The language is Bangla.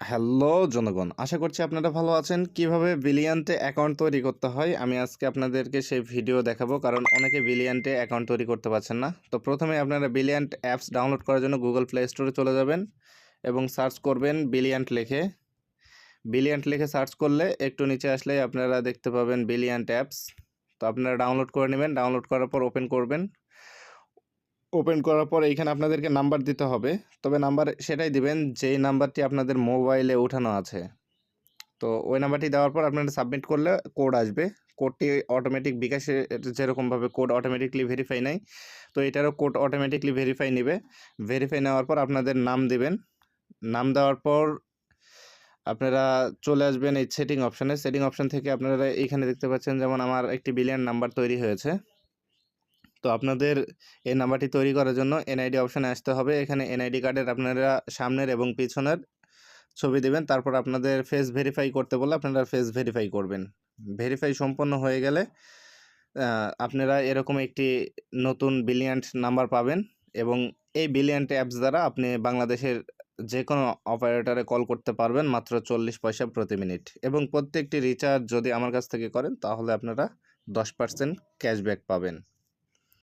হ্যালো জনগণ, আশা করছি আপনারা ভালো আছেন। কীভাবে বিলিয়ান্টে অ্যাকাউন্ট তৈরি করতে হয়? আমি আজকে আপনাদেরকে সেই ভিডিও দেখাবো, কারণ অনেকে বিলিয়ান্টে অ্যাকাউন্ট তৈরি করতে পারছেন না। তো প্রথমে আপনারা বিলিয়ান্ট অ্যাপস ডাউনলোড করার জন্য গুগল প্লে স্টোরে চলে যাবেন এবং সার্চ করবেন বিলিয়ান্ট লিখে। বিলিয়ান্ট লেখে সার্চ করলে একটু নিচে আসলে আপনারা দেখতে পাবেন বিলিয়ান্ট অ্যাপস তো আপনারা ডাউনলোড করে নেবেন ডাউনলোড করার পর ওপেন করবেন। ওপেন করার পর এইখানে আপনাদেরকে নাম্বার দিতে হবে। তবে নাম্বার সেটাই দিবেন, যেই নাম্বারটি আপনাদের মোবাইলে ওঠানো আছে। তো ওই নাম্বারটি দেওয়ার পর আপনারা সাবমিট করলে কোড আসবে। কোডটি অটোমেটিক বিকাশে যেরকমভাবে কোড অটোমেটিকলি ভেরিফাই নেয়, তো এটারও কোড অটোমেটিকলি ভেরিফাই নেবে। ভেরিফাই নেওয়ার পর আপনাদের নাম দিবেন। নাম দেওয়ার পর আপনারা চলে আসবেন এই সেটিং অপশানে সেটিং অপশান থেকে আপনারা এইখানে দেখতে পাচ্ছেন, যেমন আমার একটি বিলিয়ন নাম্বার তৈরি হয়েছে। তো আপনাদের এই নাম্বারটি তৈরি করার জন্য এনআইডি অপশানে আসতে হবে। এখানে এনআইডি কার্ডের আপনারা সামনের এবং পিছনের ছবি দেবেন। তারপর আপনাদের ফেস ভেরিফাই করতে বলে আপনারা ফেস ভেরিফাই করবেন। ভেরিফাই সম্পন্ন হয়ে গেলে আপনারা এরকম একটি নতুন বিলিয়ান্ট নাম্বার পাবেন এবং এই বিলিয়ান্ট অ্যাপস দ্বারা আপনি বাংলাদেশের যে কোনো অপারেটরে কল করতে পারবেন মাত্র চল্লিশ পয়সা প্রতি মিনিট এবং প্রত্যেকটি রিচার্জ যদি আমার কাছ থেকে করেন, তাহলে আপনারা দশ পার্সেন্ট ক্যাশব্যাক পাবেন।